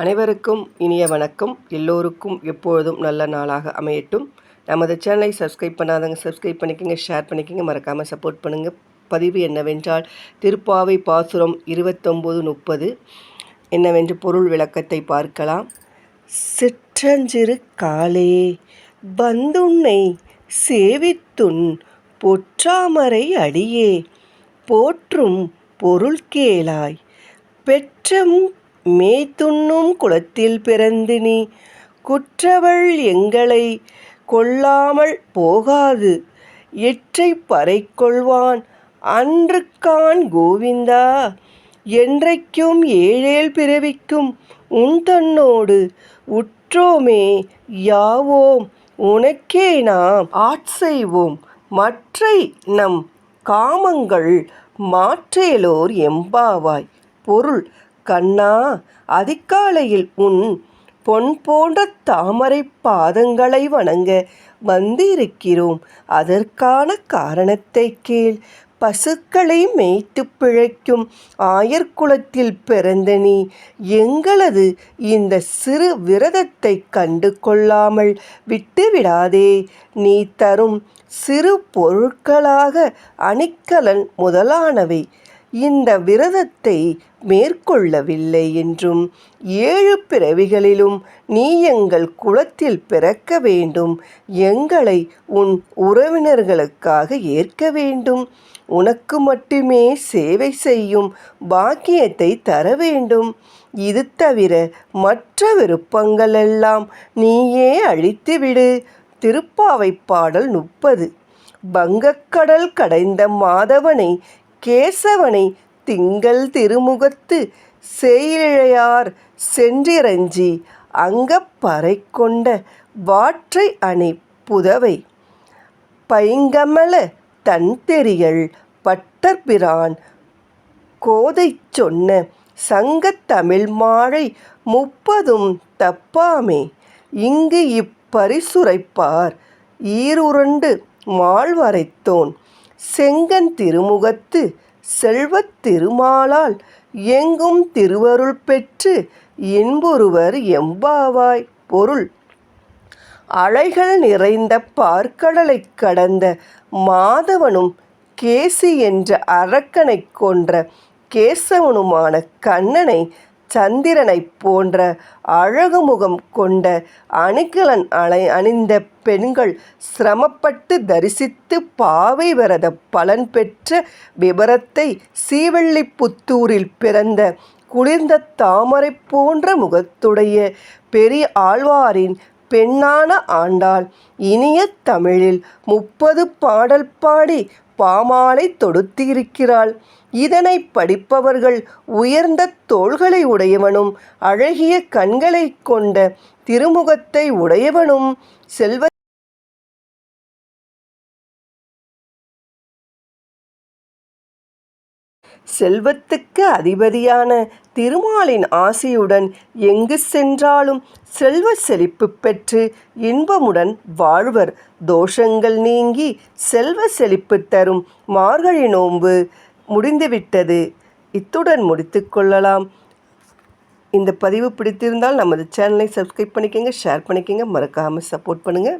அனைவருக்கும் இனிய வணக்கம். எல்லோருக்கும் எப்பொழுதும் நல்ல நாளாக அமையட்டும். நமது சேனலை சப்ஸ்கிரைப் பண்ணாதவங்க சப்ஸ்கிரைப் பண்ணிக்கோங்க ஷேர் பண்ணிக்கோங்க. மறக்காமல் சப்போர்ட் பண்ணுங்கள் பதிவு என்னவென்றால் திருப்பாவை பாசுரம் இருபத்தொம்போது முப்பது. என்னவென்று பொருள் விளக்கத்தை பார்க்கலாம். சிற்றஞ்சிறு காலே வந்துன்னை சேவித்துன் பொற்றாமரை அடியே போற்றும் பொருள் கேளாய் பெற்றம் மேய்த்துண்ணும் குலத்தில் பிறந்து நீ. குற்றவள் எங்களை கொல்லாமல் போகாது. எற்றை பறை கொள்வான் அன்றுக்கான் கோவிந்தா. என்றைக்கும் ஏழேல் பிறவிக்கும் உன் தன்னோடு உற்றோமே யாவோம். உனக்கே நாம் ஆட்செய்வோம் மற்றை நம் காமங்கள் மாற்றேலோர் எம்பாவாய். பொருள் கண்ணா அதிகாலையில் உன் பொன் போன்ற தாமரை பாதங்களை வணங்க வந்திருக்கிறோம். அதற்கான காரணத்தை கேள். பசுக்களை மேய்த்து பிழைக்கும் ஆயர்குலத்தில் பிறந்த நீ எங்களது இந்த சிறு விரதத்தை கண்டு கொள்ளாமல் விட்டுவிடாதே. நீ தரும் சிறு பொருட்களாக அணிக்கலன் முதலானவை. இந்த விரதத்தை மேற்கொள்ளவில்லை என்றும் ஏழு பிறவிகளிலும் நீ எங்கள் குலத்தில் பிறக்க வேண்டும் எங்களை உன் உறவினர்களுக்காக ஏற்க வேண்டும் உனக்கு மட்டுமே சேவை செய்யும் பாக்கியத்தை தர வேண்டும். இது தவிர மற்ற விருப்பங்களெல்லாம் நீயே அழித்துவிடு. திருப்பாவை பாடல் முப்பது. வங்கக்கடல் கடைந்த மாதவனை கேசவனை திங்கள் திருமுகத்து சேயிழையார் சென்றிரஞ்சி அங்கப்பறை கொண்ட வாற்றை அணை புதவை. பைங்கமல தன்தெறிகள் பட்டர்பிரான் கோதை சொன்ன சங்கத்தமிழ் மாழை முப்பதும் தப்பாமே. இங்கு இப்பரிசுரைப்பார் ஈருரண்டு மாழ்வரைத்தோன். செங்கன் திருமுகத்து செல்வத் திருமாலால் எங்கும் திருவருள் பெற்று இன்புறுவர் எம்பாவாய். பொருள். அலைகள் நிறைந்த பார்க்கடலை கடந்த மாதவனும் கேசி என்ற அரக்கனை கொன்ற கேசவனுமான கண்ணனை சந்திரனைப் போன்ற அழகுமுகம் கொண்ட அணிகலன் அலை அணிந்த பெண்கள் சிரமப்பட்டு தரிசித்து பாவை விரத பலன் பெற்ற விபரத்தை சீவல்லிபுத்தூரில் பிறந்த குளிர்ந்த தாமரை போன்ற முகத்துடைய பெரிய ஆழ்வாரின் பெண்ணான ஆண்டாள் இனிய தமிழில் முப்பது பாடல் பாடி பாமாலை தொடுத்திருக்கிறாள். இதனை படிப்பவர்கள் உயர்ந்த தோள்களை உடையவனும் அழகிய கண்களை கொண்ட திருமுகத்தை உடையவனும் செல்வ செல்வத்துக்கு அதிபதியான திருமாலின் ஆசையுடன் எங்கு சென்றாலும் செல்வ செழிப்பு பெற்று இன்பமுடன் வாழ்வர். தோஷங்கள் நீங்கி செல்வ செழிப்பு தரும் மார்கழி நோன்பு முடிந்துவிட்டது. இத்துடன் முடித்து கொள்ளலாம். இந்த பதிவு பிடித்திருந்தால் நமது சேனலை சப்ஸ்கிரைப் பண்ணிக்கோங்க ஷேர் பண்ணிக்கோங்க. மறக்காமல் சப்போர்ட் பண்ணுங்கள்